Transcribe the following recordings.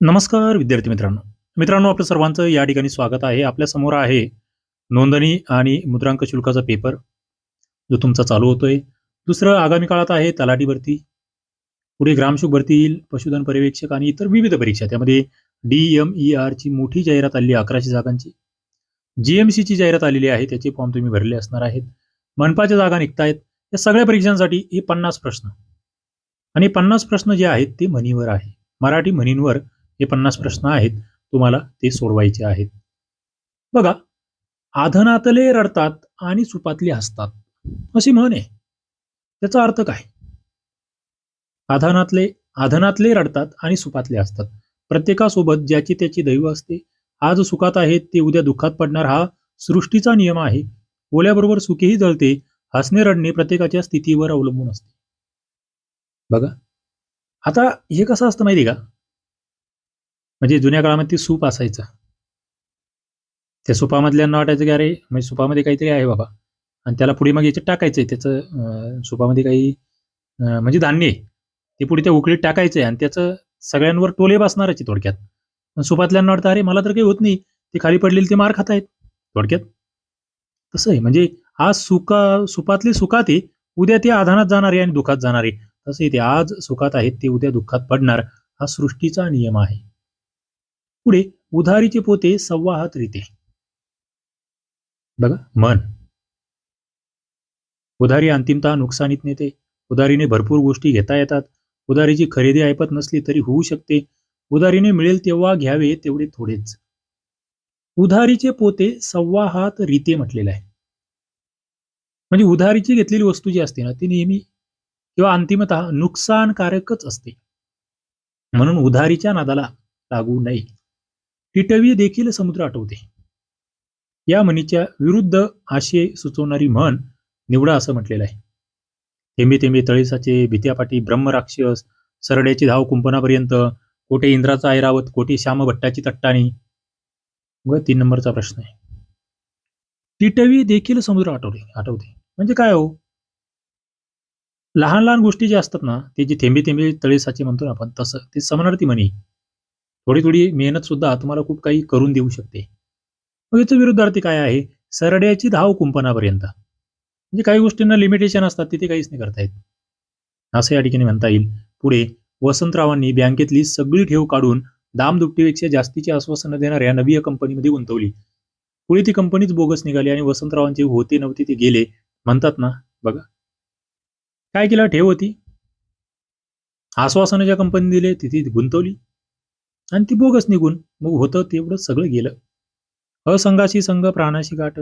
नमस्कार विद्यार्थी मित्रांनो. मित्रांनो आपलं सर्वांचं या ठिकाणी स्वागत आहे. आपल्यासमोर आहे नोंदणी आणि मुद्रांक शुल्काचा पेपर जो तुमचा चालू होतोय. दुसरं आगामी काळात आहे तलाठी भरती पुढे ग्रामशुक भरती येईल पशुधन पर्यवेक्षक आणि इतर विविध परीक्षा. त्यामध्ये डी एम ई आरची मोठी जाहिरात आलेली आहे अकराशे जागांची. जी एम सीची जाहिरात आलेली आहे त्याचे फॉर्म तुम्ही भरले असणार आहेत. मनपाच्या जागा निघतायत. या सगळ्या परीक्षांसाठी हे पन्नास प्रश्न. आणि पन्नास प्रश्न जे आहेत ते म्हणीवर आहे. मराठी म्हणींवर हे पन्नास प्रश्न आहेत तुम्हाला ते सोडवायचे आहेत. बघा आधनातले रडतात आणि सुपातले हसतात. अशी म्हण आहे. त्याचा अर्थ काय? आधानातले आधनातले रडतात आणि सुपातले असतात प्रत्येकासोबत ज्याची त्याची दैव असते. आज सुखात आहेत ते उद्या दुःखात पडणार हा सृष्टीचा नियम आहे. ओल्याबरोबर सुखीही जळते हसणे रडणे प्रत्येकाच्या स्थितीवर अवलंबून असते. बघा. आता हे कसं असतं माहिती का? म्हणजे जुन्या काळामध्ये ती सूप असायचं. त्या सुपामधल्यांना वाटायचं की अरे म्हणजे सुपामध्ये काहीतरी आहे बाबा. आणि त्याला पुढे मग याच्यात टाकायचं आहे त्याचं सुपामध्ये काही म्हणजे धान्य आहे. ते पुढे त्या उकळीत टाकायचंय आणि त्याचं सगळ्यांवर टोले बसणारच आहे थोडक्यात. पण सुपातल्यांना वाटतं अरे मला तर काही होत नाही. ते खाली पडलेले ते मार खात आहेत थोडक्यात. तसं आहे. म्हणजे आज सुका सुपातले सुखात आहे. उद्या ते आधानात जाणारे आणि दुःखात जाणारे आहे. तसं आहे ते आज सुखात आहेत ते उद्या दुःखात पडणार. हा सृष्टीचा नियम आहे. पुढे उधारीचे पोते संवाहत रीते. बघा मन. उधारी अंतिमतः नुकसानीत नेते. उधारीने भरपूर गोष्टी घेता येतात. उधारीची खरेदी ऐपत नसली तरी होऊ शकते. उधारीने मिळेल तेव्हा घ्यावे तेवढे थोडेच. उधारीचे पोते संवाहात रीते म्हटलेलं आहे. म्हणजे उधारीची घेतलेली वस्तू जी असते ना ती नेहमी किंवा अंतिमतः नुकसानकारकच असते. म्हणून उधारीच्या नादाला लागू नये. टिटवी देखील समुद्र आठवते. या म्हणीच्या विरुद्ध आशय सुचवणारी म्हण निवडा असं म्हटलेलं आहे. थेंबे थेंबे तळेसाचे भीत्यापाठी ब्रह्मराक्षस सरड्याची धाव कुंपणापर्यंत कोठे इंद्राचा ऐरावत कोठे श्यामभट्टाची तट्टाणी? व तीन नंबरचा प्रश्न आहे. टिटवी देखील समुद्र आठवते आठवते. म्हणजे काय हो? लहान लहान गोष्टी ज्या असतात ना ते जे थेंबे थेंबे तळेसाचे म्हणतो ना आपण तसं. ते समानार्थी म्हणी. थोडी थोडी मेहनत सुद्धा तुम्हाला खूप काही करून देऊ शकते. मग याचं विरुद्धार्थी काय आहे? सरड्याची धाव कुंपणापर्यंत. म्हणजे काही गोष्टींना लिमिटेशन असतात तिथे काहीच नाही करता येत. असं या ठिकाणी म्हणता येईल. पुढे वसंतरावांनी बँकेतली सगळी ठेव काढून दामदुपटीपेक्षा जास्तीची आश्वासनं देणाऱ्या नवी कंपनीमध्ये गुंतवली. पुढे ती कंपनीच बोगस निघाली आणि वसंतरावांचे होते नव्हते ते गेले. म्हणतात ना बघा. काय केलं? ठेव होती. आश्वासनं ज्या कंपनी दिले तिथे गुंतवली. आणि ती बोगस निघून मग होतं तेवढं सगळं गेलं. असंघाशी संघ प्राणाशी गाठ.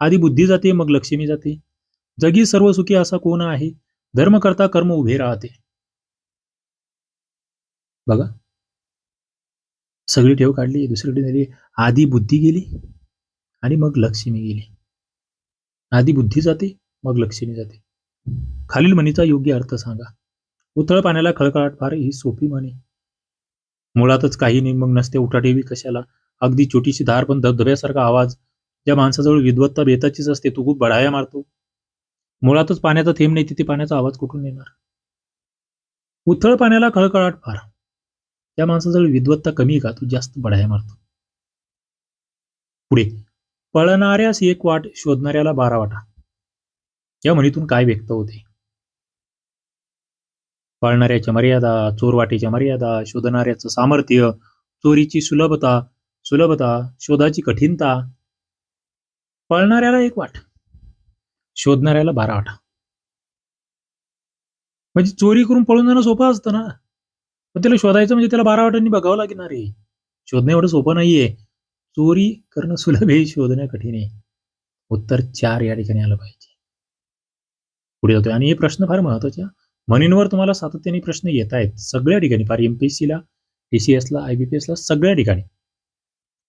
आधी बुद्धी जाते मग लक्ष्मी जाते. जगी सर्व सुखी असा कोण आहे? धर्म करता कर्म उभे राहते. बघा. सगळी ठेव काढली दुसरीकडे नेली आधी बुद्धी गेली आणि मग लक्ष्मी गेली. आधी बुद्धी जाते मग लक्ष्मी जाते. खालील म्हणीचा योग्य अर्थ सांगा. उथळ पाण्याला खळखळाट फार ही सोपी म्हणे. मुळातच काही नाही मग नसते उठाठेवी कशाला? अगदी छोटीशी धार पण धबधब्यासारखा आवाज. ज्या माणसाजवळ विद्वत्ता बेताचीच असते तो खूप बढाया मारतो. मुळातच पाण्याचा थेंब नाही तिथे पाण्याचा आवाज कुठून येणार? उथळ पाण्याला खळखळाट फार. त्या माणसाजवळ विद्वत्ता कमी का? तो जास्त बढाया मारतो. पुढे. पळणाऱ्यास एक वाट शोधणाऱ्याला बारा वाटा. या म्हणीतून काय व्यक्त होते? पाळणाऱ्याच्या मर्यादा चोरवाटेच्या मर्यादा शोधणाऱ्याचं सामर्थ्य चोरीची सुलभता सुलभता शोधाची कठीणता. पळणाऱ्याला एक वाट शोधणाऱ्याला बारा वाटा. म्हणजे चोरी करून पळून जाणं सोपं असतं ना? पण त्याला शोधायचं म्हणजे त्याला बारा वाटांनी बघावं लागणार आहे. शोधणं एवढं सोपं नाहीये. चोरी करणं सुलभ आहे शोधणं कठीण आहे. उत्तर चार या ठिकाणी आलं पाहिजे. पुढे जातोय. आणि हे प्रश्न फार महत्त्वाचे म्हणींवर तुम्हाला सातत्याने प्रश्न येत आहेत. सगळ्या ठिकाणी फार एमपीएससीला टीसीएसला आयबीपीएसला सगळ्या ठिकाणी.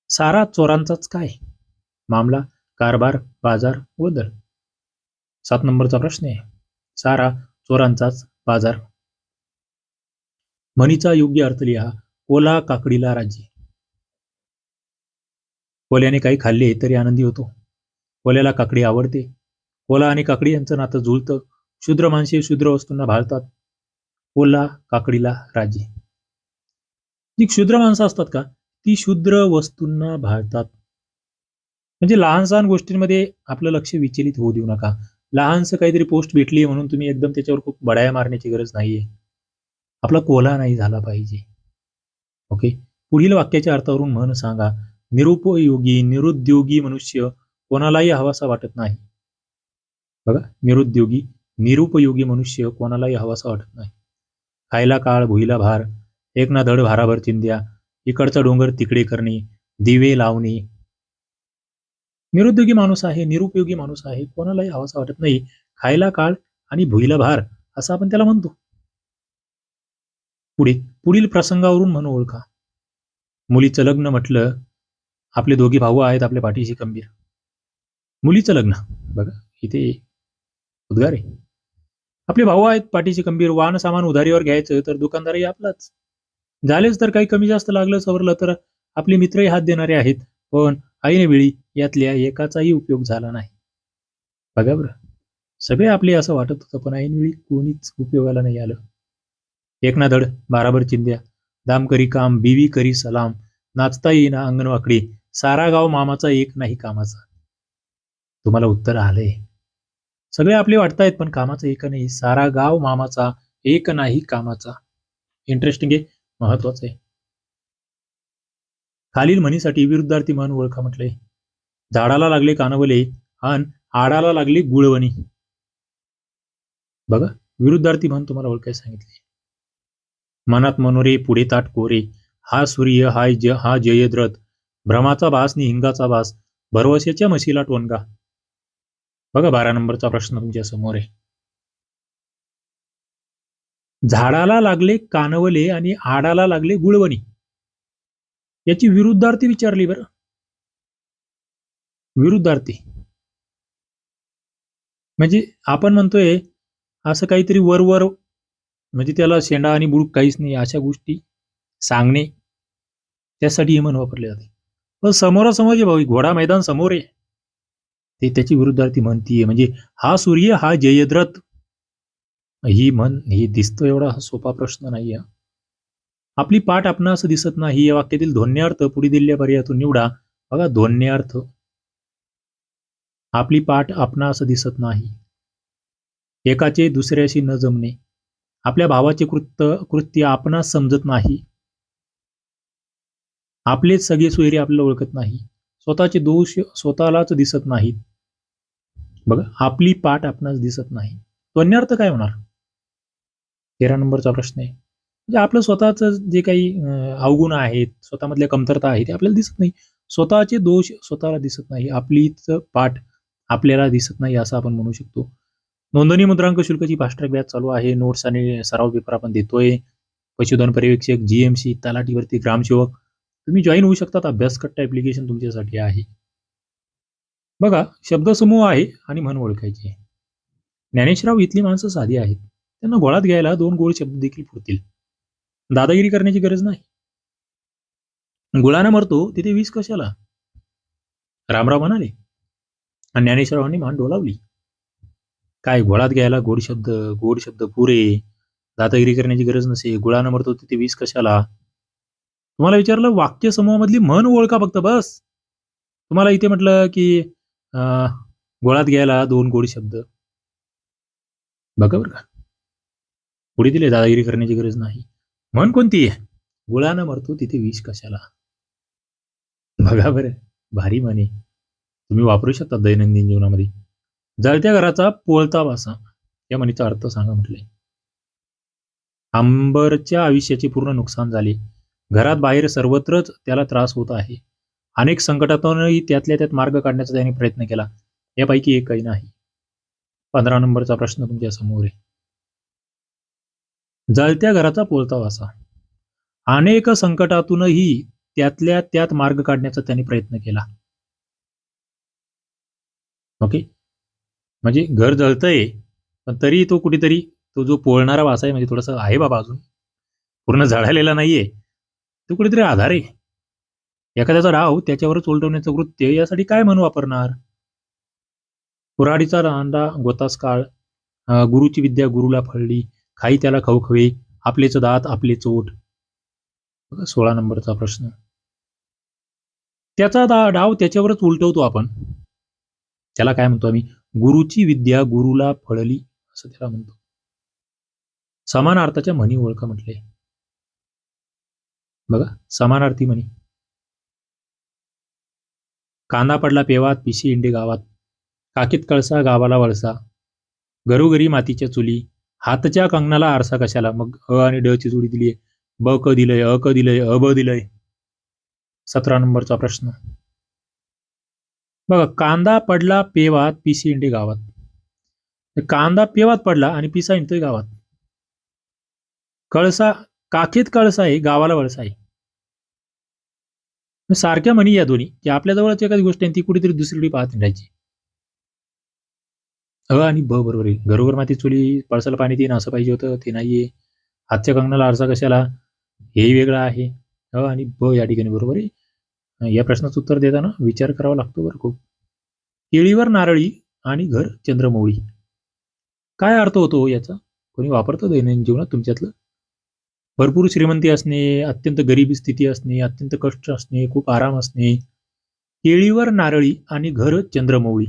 सारा चोरांचाच काय? मामला कारभार बाजार व दर. सात नंबरचा प्रश्न आहे. सारा चोरांचाच बाजार. म्हणीचा योग्य अर्थ लिहा. ओला काकडीला राजी. कोल्याने काही खाल्ले तरी आनंदी होतो. कोल्याला काकडी आवडते. कोला आणि काकडी यांचं नातं जुळतं. शूद्र माणसे शूद्र वस्तूंना भाळतात. ओला काकडीला राजी. जी क्षुद्र माणसं असतात का ती शूद्र वस्तूंना भाळतात. म्हणजे लहान सहान गोष्टींमध्ये आपलं लक्ष विचलित होऊ देऊ नका. लहानसं काहीतरी पोस्ट भेटली म्हणून तुम्ही एकदम त्याच्यावर खूप बडाया मारण्याची गरज नाहीये. आपला कोला नाही झाला पाहिजे. ओके? पुढील वाक्याच्या अर्थावरून म्हण सांगा निरुपयोगी निरुद्योगी मनुष्य कोणालाही हवासा वाटत नाही. बघा निरुद्योगी निरुपयोगी मनुष्य कोणालाही हवासा वाटत नाही. खायला काळ भुईला भार एक ना धड भाराभर चिंध्या इकडचा डोंगर तिकडे करणे दिवे लावणे. निरुद्योगी माणूस आहे निरुपयोगी माणूस आहे कोणालाही हवासा वाटत नाही. खायला काळ आणि भुईला भार असं आपण त्याला म्हणतो. पुढे पुढील प्रसंगावरून म्हणू ओळखा. मुलीचं लग्न म्हटलं आपले दोघी भाऊ आहेत आपल्या पाठीशी खंबीर. मुलीचं लग्न बघा इथे उद्गार आहे. आपले भाऊ आहेत पाठीशी खंबीर वाहन सामान उधारीवर घ्यायचं तर दुकानदारही आपलाच. झालेच तर काही कमी जास्त लागलं सवरलं तर आपले मित्रही हात देणारे आहेत. पण ऐनवेळी यातल्या एकाचाही उपयोग झाला नाही. बघा बरं. सगळे आपले असं वाटत होतं पण ऐनवेळी कोणीच उपयोगाला नाही आलं. एक ना धड बाराबर चिंध्या दाम करी काम बीवी करी सलाम नाचता येईना अंगणवाकडी सारा गाव मामाचा एक नाही कामाचा. तुम्हाला उत्तर आलंय. सगळे आपले वाटतायत पण कामाचं एक नाही. सारा गाव मामाचा एक नाही कामाचा. इंटरेस्टिंग आहे महत्वाचं आहे. खालील म्हणीसाठी विरुद्धार्थी म्हण ओळखा म्हटले झाडाला लागले कानवले अन आडाला लागली गुळवणी. बघा विरुद्धार्थी म्हण तुम्हाला ओळखाय सांगितले मनात मनोरे पुढे ताट कोरे हा सूर्य हाय ज हा जयद्रथ. भ्रमाचा भास नि हिंगाचा भास. भरवशाच्या म्हशीला टोनगा. बघा बारा नंबरचा प्रश्न तुमच्यासमोर आहे. झाडाला लागले कानवले आणि आडाला लागले गुळवणी. याची विरुद्धार्थी विचारली बरं. विरुद्धार्थी. म्हणजे आपण म्हणतोय असं काहीतरी वरवर म्हणजे त्याला शेंडा आणि बुडूक काहीच नाही अशा गोष्टी सांगणे त्यासाठी हे म्हण वापरले जाते. पण समोरासमोर जे भाऊ घोडा मैदान समोर आहे. ते त्याची विरुद्धार्थी म्हणतीये. म्हणजे हा सूर्य हा जयद्रथ ही म्हण ही दिसतो एवढा सोपा प्रश्न नाही आपली पाठ आपण असं दिसत नाही. या वाक्यातील ध्वन्यार्थ पुढे दिलेल्या पर्यायातून निवडा. बघा ध्वन्यार्थ आपली पाठ आपण असं दिसत नाही. एकाचे दुसऱ्याशी न जमणे. आपल्या भावाचे कृत्य कृत्य आपणास समजत नाही. आपलेच सगळे सोयरे आपल्याला ओळखत नाही. स्वतःचे दोष स्वतःलाच दिसत नाहीत. बघा आपली पाठ आपणास दिसत नाही. ध्वन्यार्थ काय होणार? तेरा नंबरचा प्रश्न आहे. म्हणजे आपलं स्वतःच जे काही अवगुण आहेत स्वतःमधल्या कमतरता आहेत ते आपल्याला दिसत नाही. स्वतःचे दोष स्वतःला दिसत नाही. आपलीच पाठ आपल्याला दिसत नाही असं आपण म्हणू शकतो. नोंदणी मुद्रांक शुल्काची फास्ट्रॅक व्याज चालू आहे. नोट्स आणि सराव पेपर आपण देतोय. पशुधन पर्यवेक्षक जीएमसी तलाठीवरती ग्रामसेवक तुम्ही जॉईन होऊ शकतात. अभ्यासकट्टा ॲप्लिकेशन तुमच्यासाठी आहे. बघा शब्दसमूह आहे आणि म्हण ओळखायची आहे. ज्ञानेशराव इथली माणसं साधी आहेत. त्यांना गोळात घ्यायला दोन गोळ शब्द देखील पुरतील. दादागिरी करण्याची गरज नाही. गुळानं मरतो तिथे वीस कशाला? रामराव म्हणाले आणि ज्ञानेश्वरावांनी मान डोलावली. काय गोळात घ्यायला गोड शब्द गोड शब्द पुरे? दादागिरी करण्याची गरज नसे? गुळानं मरतो तिथे वीस कशाला? तुम्हाला विचारलं वाक्य समूहामधली म्हण ओळखा फक्त बस. तुम्हाला इथे म्हटलं की अं, गोळात घ्यायला दोन गोड शब्द. बघा बरं का. पुढे दिले दादागिरी करण्याची गरज नाही. म्हण कोणती? आहे गुळानं मरतो तिथे विष कशाला? बघा बरं भारी म्हणे. तुम्ही वापरू शकता दैनंदिन जीवनामध्ये. जळत्या घराचा पोळता वासा. या म्हणीचा अर्थ सांगा म्हटले. आंबरच्या आयुष्याचे पूर्ण नुकसान झाले. घरात बाहेर सर्वत्रच त्याला त्रास होत आहे. अनेक संकटातूनही त्यातल्या त्यात मार्ग काढण्याचा त्याने प्रयत्न केला. यापैकी एकही नाही. पंधरा नंबरचा प्रश्न तुमच्यासमोर आहे. जळत्या घराचा पोलता वासा अनेक संकटातूनही त्यातल्या त्यात मार्ग काढण्याचा त्याने प्रयत्न केला. ओके? म्हणजे घर जळतंय पण तरी तो कुठेतरी तो जो पोळणारा वासा आहे म्हणजे थोडासा आहे बाबा अजून. पूर्ण जळालेला नाहीये. तो कुठेतरी आधार आहे. एखाद्याचा डाव त्याच्यावरच उलटवण्याचं कृत्य यासाठी काय म्हणून वापरणार? कुऱ्हाडीचा रांडा गोतास काळ गुरुची विद्या गुरुला फळली खाई त्याला खवखवे आपलेच दात आपले चोट. सोळा नंबरचा प्रश्न. त्याचा दा- डाव त्याच्यावरच उलटवतो आपण. त्याला काय म्हणतो आम्ही? गुरुची विद्या गुरुला फळली असं त्याला म्हणतो. समान अर्थाच्या म्हणी ओळखा म्हटले बघा समानार्थी म्हणी. कांदा पडला पेवात पिशी इंडे गावात. काकीत कळसा गावाला वळसा. घरोघरी मातीच्या चुली. हातच्या कंगनाला आरसा कशाला? मग अ आणि ड ची जोडी ब क दिलंय अ क दिलंय अ ब दिलंय. सतरा नंबरचा प्रश्न. बघा कांदा पडला पेवात पिसी इंडे गावात. कांदा पेवात पडला आणि पिसा इंडतोय गावात. कळसा काखेत कळसा आहे गावाला वळसा आहे सारख्या म्हणी या दोन्ही की आपल्याजवळच एखादी गोष्ट आहे ती कुठेतरी दुसरीकडे पाहत राहायची. अ आणि ब बरोबर आहे. घरोघर माती चुली पळसाला पाणी देईन असं पाहिजे होतं ते नाहीये. हातच्या कंगनाला आरसा कशाला? हेही वेगळं आहे. अ आणि ब या ठिकाणी बरोबर आहे. या प्रश्नाचं उत्तर देताना विचार करावा लागतो बरं खूप. केळीवर नारळी आणि घर चंद्रमौळी. काय अर्थ होतो याचा? कोणी वापरतं दैनंदिन जीवनात तुमच्यातलं? भरपूर श्रीमंती असणे अत्यंत गरिबी स्थिती असणे अत्यंत कष्ट असणे खूप आराम असणे केळीवर नारळी आणि घर चंद्रमौळी.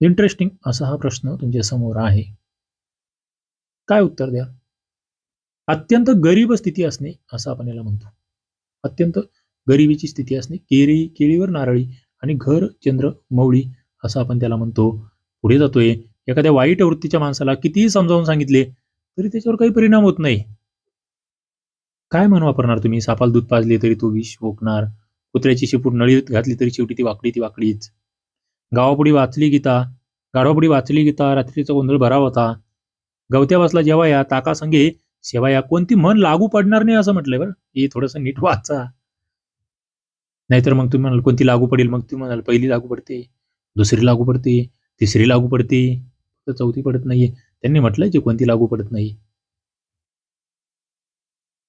इंटरेस्टिंग असा हा प्रश्न तुमच्यासमोर आहे. काय उत्तर द्या? अत्यंत गरीब स्थिती असणे असं आपण याला म्हणतो. अत्यंत गरिबीची स्थिती असणे केळी केळीवर नारळी आणि घर चंद्र मौळी असं आपण त्याला म्हणतो. पुढे जातोय. एखाद्या वाईट वृत्तीच्या माणसाला कितीही समजावून सांगितले तरी त्याच्यावर काही परिणाम होत नाही. काय म्हण वापरणार तुम्ही? सापाल दूध पाजले तरी तो विष ओकणार कुत्र्याची शिपूट नळीत घातली तरी शेवटी ती वाकडी ती वाकडीच. गावापुढी वाचली गीता. गाढवापुढी वाचली गीता. रात्रीचा गोंधळ भरा होता. गवत्या बसला जेव्हा या ताका संगे सेवा या कोणती मन लागू पडणार नाही असं म्हटलंय बरं. हे थोडस नीट वाचा. नाहीतर मग तुम्ही म्हणाल कोणती लागू पडेल? मग तुम्ही म्हणाल पहिली लागू पडते दुसरी लागू पडते तिसरी लागू पडते. तर चौथी पडत नाहीये. त्यांनी म्हटलंय जे कोणती लागू पडत नाही.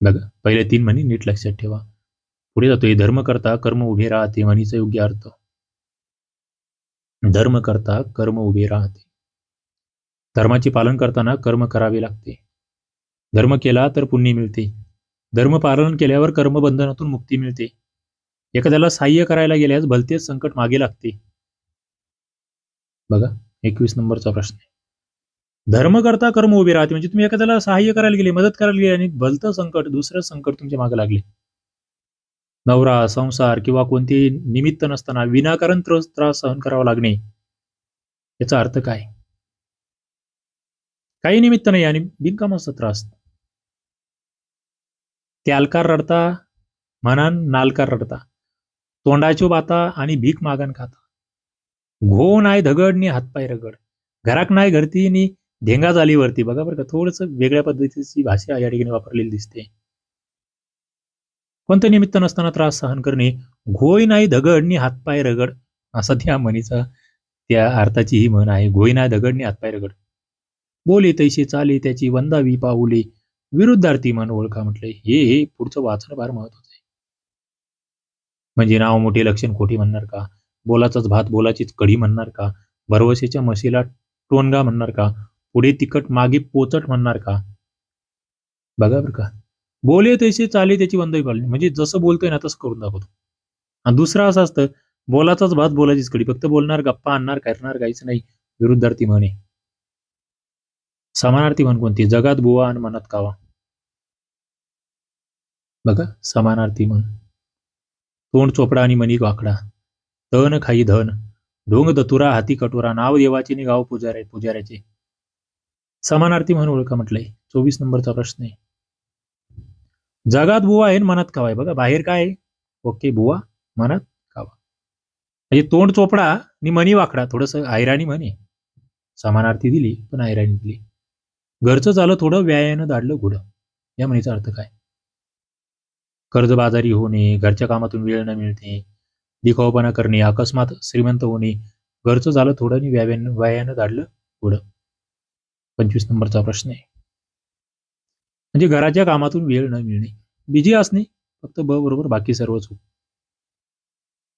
बघा पहिले तीन म्हणी नीट लक्षात ठेवा. पुढे जातोय धर्म करता कर्म उभे राहते म्हणीचा योग्य अर्थ. धर्म करता कर्म उभे राहते. धर्माचे पालन करताना कर्म करावे लागते. धर्म केला तर पुण्य मिळते. धर्म पालन केल्यावर कर्मबंधनातून मुक्ती मिळते. एखाद्याला सहाय्य करायला गेल्यास भलतेच संकट मागे लागते. बघा एकवीस नंबरचा प्रश्न आहे. धर्म करता कर्म उभे राहते. म्हणजे तुम्ही एखाद्याला सहाय्य करायला गेले मदत करायला गेले आणि भलतं संकट दुसरं संकट तुमच्या मागे लागले. नवरा संसार किंवा कोणते निमित्त नसताना विनाकारण त्रास त्रास सहन करावा लागणे. याचा अर्थ काय? काही निमित्त नाही आणि बिनकामाचा त्रास. त्यालकार रडता मनान नालकार रडता. तोंडाची बाता आणि भीक मागण खाता. घो नाय धगड नि हातपाय रगड. घराक नाही घरती नी ढेंगा झाली वरती बघा बरं का थोडस वेगळ्या पद्धतीची भाषा या ठिकाणी वापरलेली दिसते. कोणतं निमित्त नसताना त्रास सहन करणे घोय नाही दगड नि हातपाय रगड असा त्या म्हणीचा त्या अर्थाची ही म्हण आहे घोय नाही दगड नि हातपाय रगड. बोले तैसे चाले त्याची वंदावी पाऊले विरुद्धार्थी म्हण ओळखा म्हटले हे हे पुढचं वाचणं फार महत्वाचं आहे. म्हणजे नाव मोठे लक्षण खोटी म्हणणार का? बोलाचाच भात बोलाचीच कढी म्हणणार का? भरवसेच्या म्हशीला टोनगा म्हणणार का? पुढे तिखट मागे पोचट म्हणणार का? बघा बरं का. बोले तैसे चाले त्याची वंदावी पाळली म्हणजे जसं बोलतोय ना तसं करून दाखवतो. आणि दुसरं असं असतं बोलाचाच भात बोलायचीच कडी. फक्त बोलणार गप्पा आणणार करणार काहीच नाही. विरुद्धार्थी म्हणे. समानार्थी म्हण कोणती? जगात बुवा आणि मनात कावा. बघा समानार्थी म्हण. तोंड चोपडा आणि मनी वाकडा. तन खाई धन. ढोंग दतुरा हाती कटोरा. नाव देवाचे नि गाव पुजारे पुजाऱ्याचे. समानार्थी म्हणून ओळखा म्हटलंय. चोवीस नंबरचा प्रश्न आहे. जगात बुवा आहे मनात कावा आहे. बघा बाहेर काय आहे? ओके बुवा मनात कावा. म्हणजे तोंड चोपडा आणि मनी वाकडा. थोडस ऐराणी म्हणे. समानार्थी दिली पण ऐराणी दिली. घरचं झालं थोडं व्यायानं दाडलं घोडं या म्हणीचा अर्थ काय? कर्जबाजारी होणे घरच्या कामातून वेळ न मिळणे दिखावपणा करणे अकस्मात श्रीमंत होणे घरचं झालं थोडं आणि व्यायानं व्यायानं दाडलं घोडं पंचवीस नंबरचा प्रश्न आहे. म्हणजे घराच्या कामातून वेळ न मिळणे. बिजी असणे फक्त ब बरोबर बाकी सर्व चूक.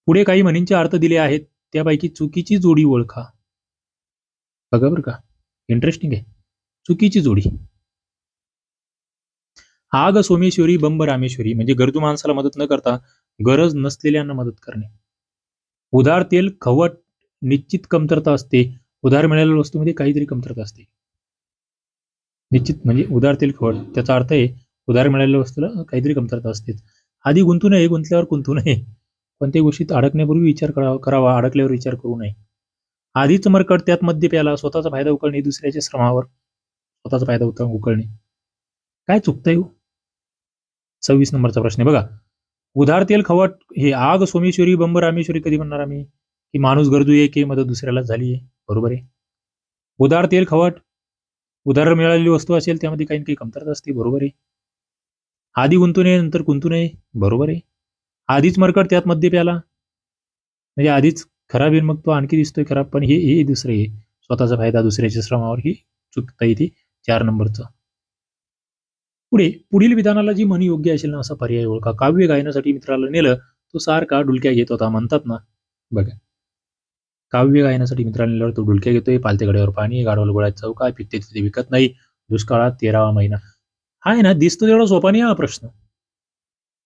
पुढे काही म्हणींचे अर्थ दिले आहेत त्यापैकी चुकीची जोडी ओळखा. बघा बरं का इंटरेस्टिंग आहे. चुकीची जोडी. आग सोमेश्वरी बंब रामेश्वरी म्हणजे गरजू माणसाला मदत न करता गरज नसलेल्यांना मदत करणे. उधार तेल खवट निश्चित कमतरता असते. उधार मिळालेल्या वस्तूमध्ये काहीतरी कमतरता असते. निश्चित म्हणजे उधार तेल खवट त्याचा अर्थ आहे उधार मिळालेल्या वस्तूला काहीतरी कमतरता असते. आधी गुंतू नये गुंतल्यावर गुंतू नये. कोणत्याही गोष्टीत अडकण्यापूर्वी विचार करावा करावा अडकल्यावर विचार करू नये. आधीच मरकट त्यात मध्य प्याला स्वतःचा फायदा उकळणे दुसऱ्याच्या श्रमावर स्वतःचा फायदा उत- उकळणे. काय चुकतंय हो? सव्वीस नंबरचा प्रश्न आहे. बघा उधार तेल खवट हे आग सोमेश्वरी बंब रामेश्वरी कधी म्हणणार आम्ही? की माणूस गरजू आहे की मदत दुसऱ्याला झाली आहे. बरोबर आहे. उधार तेल खवट उधार मिळालेली वस्तू असेल त्यामध्ये काही ना काही कमतरता असते बरोबर आहे. आधी गुंतू नये नंतर गुंतू नये बरोबर आहे. आधीच मरकट त्यात मध्ये प्याला. म्हणजे आधीच खराब येईल मग तो आणखी दिसतोय खराब पण हे हे दुसरे आहे. स्वतःचा फायदा दुसऱ्याच्या श्रमावर ही चुकता येते चार नंबरचं. पुढे पुढील विधानाला जी म्हणी योग्य असेल ना असा पर्याय ओळखा. काव्य गायनासाठी मित्राला नेलं तो सारखा डुलक्या घेत होता म्हणतात ना. बघा. काव्य गायनासाठी मित्रांनी नेल्यावर तो डुलक्या घेतोय. पालते गड्यावर पाणी गाडवल गोळ्यात चौका पित्ते तिथे विकत नाही. दुष्काळात तेरावा महिना. हा आहे ना दिसतो तेवढा सोपा नाही हा प्रश्न.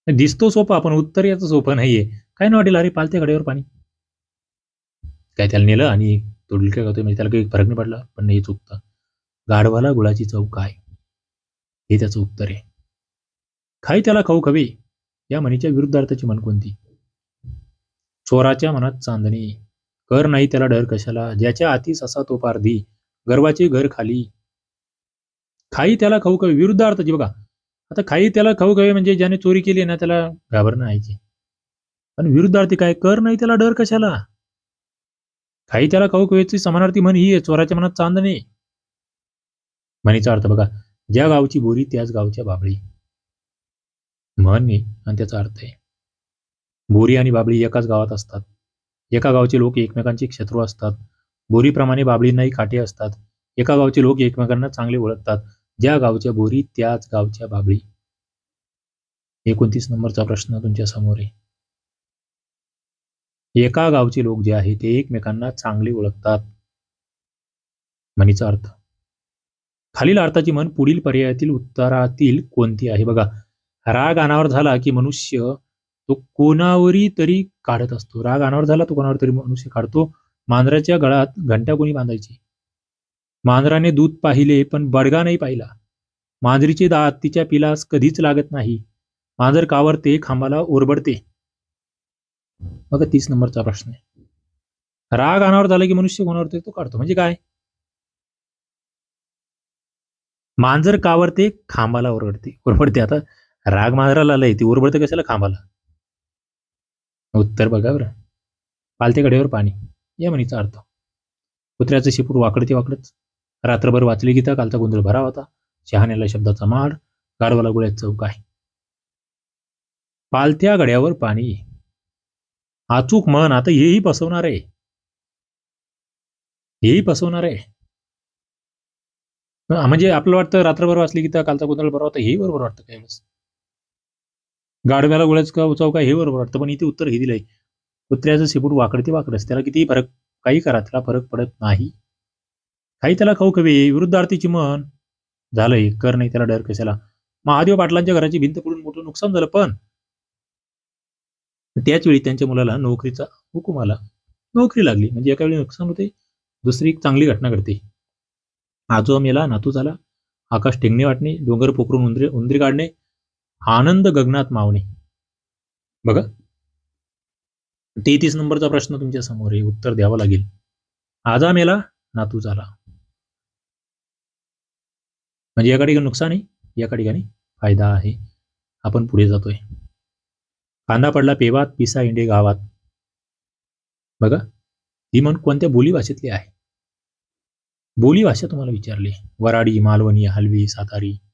दिसतो सोपा पण उत्तर याचं सोपं नाहीये. काय ना वाटेल? अरे पालत्या गड्यावर पाणी. काय त्याला नेलं आणि तो डुलक्या घेतोय म्हणजे त्याला काही फरक नाही पडला पण नाही चुकतं गाढवाला गुळाची चव काय हे त्याचं उत्तर आहे. खाई त्याला खाऊ खवे या म्हणीच्या विरुद्धार्थाची म्हण कोणती? चोराच्या मनात चांदणी. कर नाही त्याला डर कशाला? ज्याच्या हातीस असा तो पारधी गर्वाचे घर खाली. खाई त्याला खाऊ खवे विरुद्धार्थाची बघा. आता खाई त्याला खाऊ कवी म्हणजे ज्याने चोरी केली ना त्याला घाबरणं आहे पण विरुद्धार्थी काय? कर नाही त्याला डर कशाला? खाई त्याला खाऊ कवेची समानार्थी म्हण ही आहे चोराच्या मनात चांदणे. म्हणीचा अर्थ बघा ज्या गावची बोरी त्याच गावच्या बाबळी. म्हण आहे आणि त्याचा अर्थ आहे बोरी आणि बाबळी एकाच गावात असतात. एका गावचे लोक एकमेकांचे शत्रू असतात. बोरीप्रमाणे बाबळींनाही काटे असतात. एका गावचे लोक एकमेकांना चांगले ओळखतात. ज्या गावच्या बोरी त्याच गावच्या बाबळी. एकोणतीस नंबरचा प्रश्न तुमच्यासमोर आहे. एका गावचे लोक जे आहे ते एकमेकांना चांगले ओळखतात. म्हणीचा अर्थ. खालील अर्थाची म्हण पुढील पर्यायातील उत्तरातील कोणती आहे? बघा. राग अनावर झाला की मनुष्य तो कोणावरी तरी काढत असतो. राग अनावर झाला तो कोणावर तरी मनुष्य काढतो. मांजराच्या गळात घंटा कोणी बांधायची? मांजराने दूध पाहिले पण बडगा नाही पाहिला. मांजरीचे दात तिच्या पिलास कधीच लागत नाही. मांजर कावरते खांबाला ओरबडते. मग तीस नंबरचा प्रश्न आहे. राग अनावर झाला की मनुष्य कोणावर तरी तो काढतो. म्हणजे काय? मांजर कावरते खांबाला ओरबडते. ओरबडते आता. राग मांजराला आलाय ती ओरबडते कशाला? खांबाला. उत्तर बघा बरं. पालते गड्यावर पाणी. या म्हणीचा अर्थ. कुत्र्याचं शिपूट वाकडते वाकडच रात्रभर वाचली गीता कालचा गोंधळ भरा होता. शहाण्याला शब्दाचा माड गाडवाला गोळ्यात चौक आहे. पालत्या गड्यावर पाणी. अचूक मन आता हेही फसवणार आहे हेही फसवणार आहे म्हणजे आपलं वाटतं रात्रभर वाचली गीता कालचा गोंधळ बरा होता हेही बरोबर वाटतं काय गाढव्याला गाडव्याला गोळ्याच का चौका हे बरोबर वाटतं पण इथे उत्तर हे दिलंय. कुत्र्याचं शेपूट वाकडते वाकडच त्याला कितीही फरक काही करा त्याला फरक पडत नाही. काही त्याला खाऊ कवे विरुद्धार्थीची मन. झालंय कर नाही त्याला डर कशाला. महादेव पाटलांच्या घराची भिंत पडून मोठं नुकसान झालं पण त्याच वेळी त्यांच्या मुलाला नोकरीचा हुकूम आला. नोकरी लागली म्हणजे एका वेळी नुकसान होते दुसरी एक चांगली घटना घडते. आजोबा मेला नातू झाला. आकाश ठेंगणे वाटणे डोंगर पोखरून उंदरी उंदरी काढणे आनंद गगनात मावणे. बघा. तेहतीस नंबरचा प्रश्न तुमच्यासमोर आहे. उत्तर द्यावं लागेल. आजा मेला नातू झाला. म्हणजे याकडे ठिकाणी नुकसान आहे? याकडे ठिकाणी फायदा आहे. आपण पुढे जातोय. कांदा पडला पेवात पिसा इंडे गावात. बघा. ही म्हण कोणत्या बोली भाषेतली आहे? बोली भाषा तुम्हाला विचारली. वराडी मालवणी हलवी सातारी.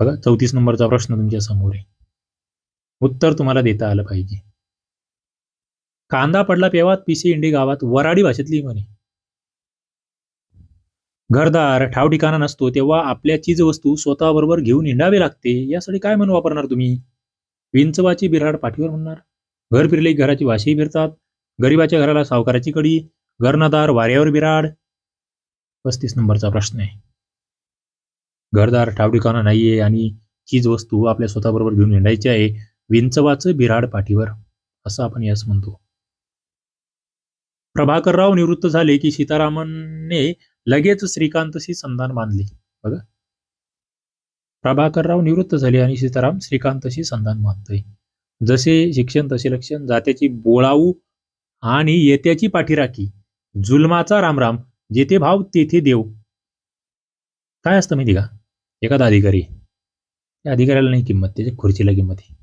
बघा चौतीस नंबरचा प्रश्न तुमच्यासमोर आहे. उत्तर तुम्हाला देता आलं पाहिजे. कांदा पडला पेवात पिसे इंडी गावात वराडी भाषेतली म्हणे. घरदार ठाव ठिकाणा नसतो तेव्हा आपल्या चीज वस्तू स्वतःबरोबर घेऊन हिंडावे लागते यासाठी काय म्हणून वापरणार तुम्ही? विंचवाची बिराड पाठीवर म्हणणार. घर फिरले घराची वाशी फिरतात. गरिबाच्या घराला सावकाराची कडी. घरनादार वाऱ्यावर बिराड. पस्तीस नंबरचा प्रश्न आहे. घरदार ठावठिकाणा नाहीये आणि चीज वस्तू आपल्या स्वतःबरोबर घेऊन हिंडायची आहे विंचवाचं बिराड पाठीवर असं आपण यास म्हणतो. प्रभाकरराव निवृत्त झाले की सीतारामनने लगेच श्रीकांतशी संधान बांधले. बघा. प्रभाकरराव निवृत्त झाले आणि सीताराम श्रीकांतशी संधान बांधतोय. जसे शिक्षण तसे लक्षण जात्याची बोळाऊ आणि येत्याची पाठीराखी. जुलमाचा रामराम जेथे भाव तेथे देव. काय असतं माहिती का? एखादा अधिकारी. त्या अधिकाऱ्याला नाही किंमत त्याच्या खुर्चीला किंमत आहे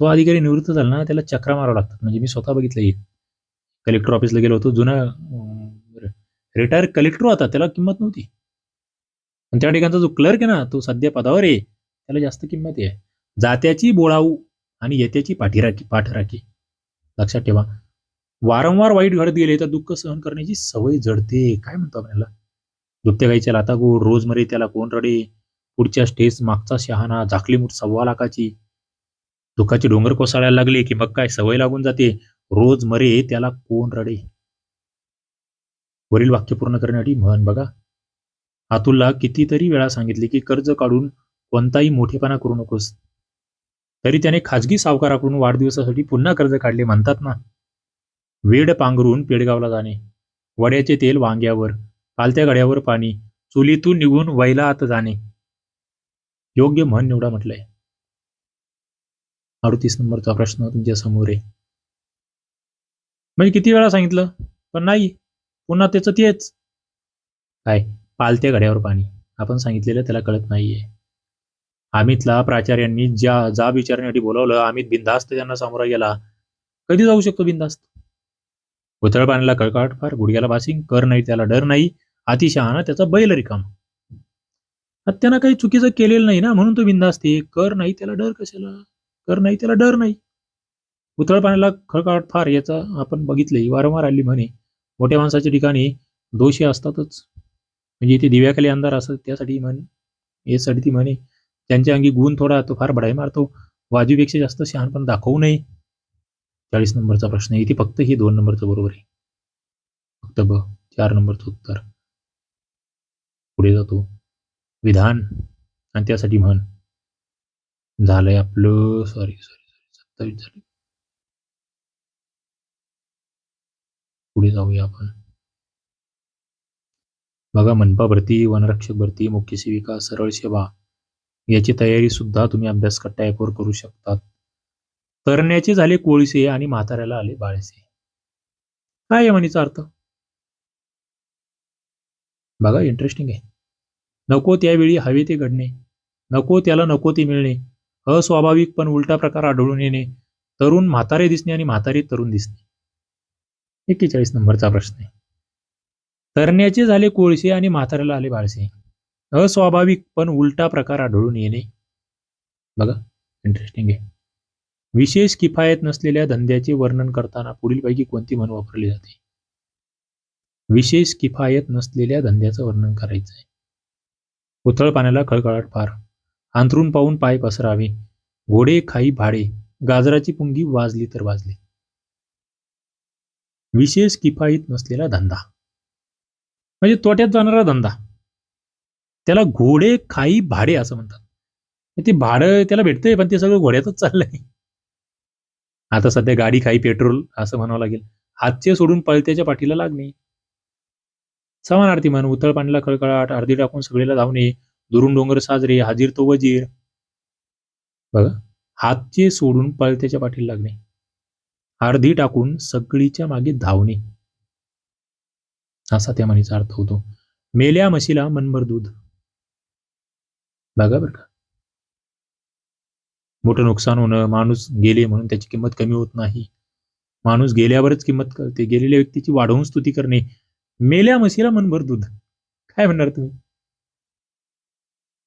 तो अधिकारी निवृत्त झाला ना त्याला चक्रा मारावं लागतात. म्हणजे मी स्वतः बघितलं एक. कलेक्टर ऑफिसला गेलो होतो जुना रिटायर कलेक्टर होता त्याला किंमत नव्हती. पण त्या ठिकाणचा जो क्लर्क आहे ना तो सध्या पदावर आहे. त्याला जास्त किंमत आहे. जात्याची बोळाऊ आणि येत्याची पाठीराखी पाठराखी. लक्षात ठेवा. वारंवार वाईट घडत गेले तर दुःख सहन करण्याची सवय जडते. काय म्हणतो आपल्याला याला? दुभत्या गाईच्या लाता गोड रोज मरे त्याला कोण रडे? पुढच्या स्टेज मागचा शहाणा झाकली मूठ सव्वा लाखाची. दुःखाचे डोंगर कोसळायला लागले की मग काय सवय लागून जाते. रोज मरे त्याला कोण रडे? वरील वाक्य पूर्ण करण्यासाठी म्हण बघा. अतुलला कितीतरी वेळा सांगितले की कर्ज काढून कोणताही मोठेपणा करू नकोस. तरी त्याने खाजगी सावकाराकडून वाढदिवसासाठी पुन्हा कर्ज काढले म्हणतात ना. वेड पांघरून पेडगावला जाणे. वड्याचे तेल वांग्यावर पालत्या गड्यावर पाणी चुलीतून निघून वैला आत जाणे. योग्य म्हण निवडा म्हटलंय. अडतीस नंबरचा प्रश्न तुमच्यासमोर आहे. म्हणजे किती वेळा सांगितलं? पण नाही. पुन्हा त्याचं तेच. काय? पालत्या घड्यावर पाणी. आपण सांगितलेलं त्याला कळत नाहीये. अमितला प्राचार्यांनी ज्या जा विचारण्यासाठी बोलावलं अमित बिनधास्त त्यांना सामोरा गेला. कधी जाऊ शकतो बिनधास्त? उतळ पाण्याला कळकाट फार गुडघ्याला बासिंग कर नाही त्याला डर नाही. अतिशहाणा त्याचा बैल रिकाम. त्यानं काही चुकीचं केलेलं नाही ना म्हणून तो बिंदास्त आहे. कर नाही त्याला डर कशाला? कर नाही त्याला डर नाही. उतळ पाण्याला खळकाट फार याचा आपण बघितलंय. वारंवार आली म्हणे. मोठ्या माणसाच्या ठिकाणी दोषी असतातच. म्हणजे इथे दिव्याखाली अंधार असत त्यासाठी म्हण यासाठी ती म्हणे. त्यांच्या अंगी गुण थोडा तो फार बढाई मारतो. वाजूपेक्षा जास्त शहाणपण दाखवू नये. चाळीस नंबरचा प्रश्न आहे. इथे फक्त ही दोन नंबरचं बरोबर आहे. फक्त ब चार नंबरचं उत्तर. पुढे जातो. विधान आणि त्यासाठी म्हण. झालंय आपलं सॉरी सॉरी सॉरी सत्तावीस झाले. पुढे जाऊया आपण. बघा मनपा भरती वनरक्षक भरती मुख्य सेविका सरळ सेवा. याची तयारी सुद्धा तुम्ही अभ्यास टाईपवर करू शकतात. तरण्याचे झाले कोळीसे आणि म्हाताऱ्याला आले बाळसे. काय आहे म्हणीचा अर्थ? बघा इंटरेस्टिंग आहे. नको त्यावेळी हवे ते घडणे. नको त्याला नको ते मिळणे. अस्वाभाविक पण उलटा प्रकार आढळून येणे. तरुण म्हातारे दिसणे आणि म्हातारे तरुण दिसणे. एक्केचाळीस नंबरचा प्रश्न आहे. तरण्याचे झाले कोळसे आणि म्हाताऱ्याला आले बाळसे. अस्वाभाविक पण उलटा प्रकार आढळून येणे. बघा इंटरेस्टिंग आहे. विशेष किफायत नसलेल्या धंद्याचे वर्णन करताना पुढीलपैकी कोणती म्हण वापरली जाते? विशेष किफायत नसलेल्या धंद्याचं वर्णन करायचं आहे उथळ पाण्याला खळखळाट फार अंथरून पाहून पाय पसरावे. घोडे खाई भाडे. गाजराची पुंगी वाजली तर वाजली. विशेष किफायत नसलेला धंदा. म्हणजे तोट्यात जाणारा धंदा. त्याला घोडे खाई भाडे असं म्हणतात. ते भाडं त्याला भेटतंय पण ते सगळं घोड्यातच चाललंय. आता सध्या गाडी खाई पेट्रोल असं म्हणावं लागेल. हातचे सोडून पळत्याच्या पाठीला लागणे. समानार्थी म्हण उथळ पाण्याला कळकळाट अर्धी टाकून सगळीला धावणे दुरून डोंगर साजरे हाजीर तो वजीर. बघा हातचे सोडून पळत्याच्या पाठीला लागणे. अर्धी टाकून सगळीच्या मागे धावणे. असा त्या म्हणीचा अर्थ होतो. मेल्या म्हशीला मनभर दूध. बघा बरं का. मोठं नुकसान होणं माणूस गेले म्हणून त्याची किंमत कमी होत नाही. माणूस गेल्यावरच किंमत कळते. गेलेल्या व्यक्तीची वाढवून स्तुती करणे मेल्या म्हशीला मनभर दूध. काय म्हणणार तुम्ही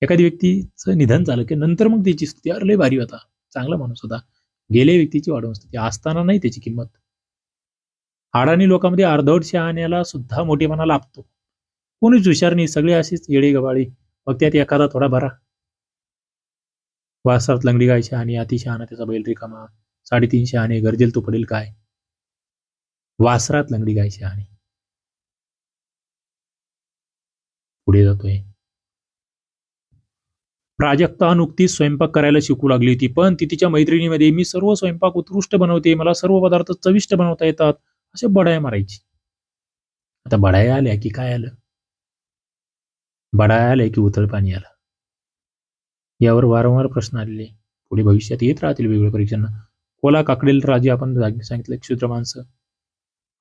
एखादी व्यक्तीचं निधन झालं की नंतर मग त्याची स्तुती. अरे लय भारी होता. चांगला माणूस होता. गेल्या व्यक्तीची वाढवून स्तुती. असताना नाही त्याची किंमत. अडाणी लोकांमध्ये अर्धवट शहाण्याला सुद्धा मोठेपणा लाभतो. कोणीच हुशार नाही. सगळे असेच येडे गबाळी. मग त्यात एखादा थोडा भरा. वासात लंगडी गाय शहाणी अति शहाणा त्याचा बैल रिकामा. साडेतीन शहाणे. गरजेल तो पडेल काय? वासरात लंगडी गाय शहाणी. पुढे जातोय. प्राजक्ता नुकतीच स्वयंपाक करायला शिकू लागली होती पण ती तिच्या मैत्रिणीमध्ये मी सर्व स्वयंपाक उत्कृष्ट बनवते मला सर्व पदार्थ चविष्ट बनवता येतात. असे बडाया मारायची. आता बडाया आल्या की काय आलं? बडाया आल्या की उथळ पाणी आलं. यावर वारंवार प्रश्न आलेले. पुढे भविष्यात येत राहतील वेगवेगळ्या परीक्षांना. कोला काकडेल राजे आपण सांगितलं क्षुद्र माणसं.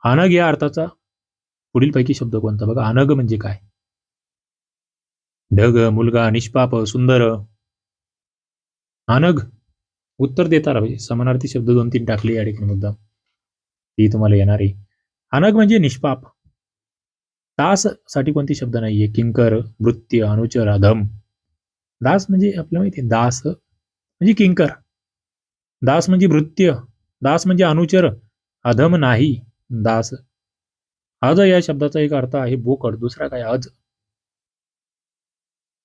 अनग या अर्थाचा पुढील पैकी शब्द कोणता? बघा अनग म्हणजे काय? ढग मुलगा निष्पाप सुंदर. अनग उत्तर देता राहा समानार्थी शब्द दोन तीन टाकले या ठिकाणी मुद्दा ती तुम्हाला येणार. आहे अनग म्हणजे निष्पाप. दाससाठी कोणते शब्द नाहीये. किंकर वृत्य अनुचर अधम दास म्हणजे आपल्याला माहिती दास. म्हणजे किंकर. दास म्हणजे वृत्य दास म्हणजे अनुचर. अधम नाही. दास. अज या शब्दाचा एक अर्थ आहे बोकड. दुसरा काय? अज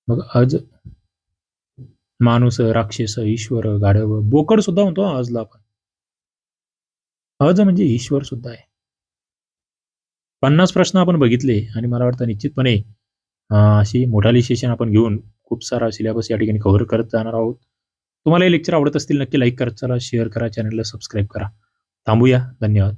मग अज माणूस राक्षस ईश्वर गाढव बोकड सुद्धा म्हणतो आजला अजला आपण. अज म्हणजे ईश्वर सुद्धा आहे. पन्नास प्रश्न आपण बघितले आणि मला वाटतं निश्चितपणे अशी मोठाली सेशन आपण घेऊन खूप सारा सिलेबस या ठिकाणी कव्हर करत जाणार आहोत. तुम्हाला हे लेक्चर आवडत असतील नक्की लाईक करत चला शेअर करा चॅनलला सबस्क्राईब करा. थांबूया. धन्यवाद.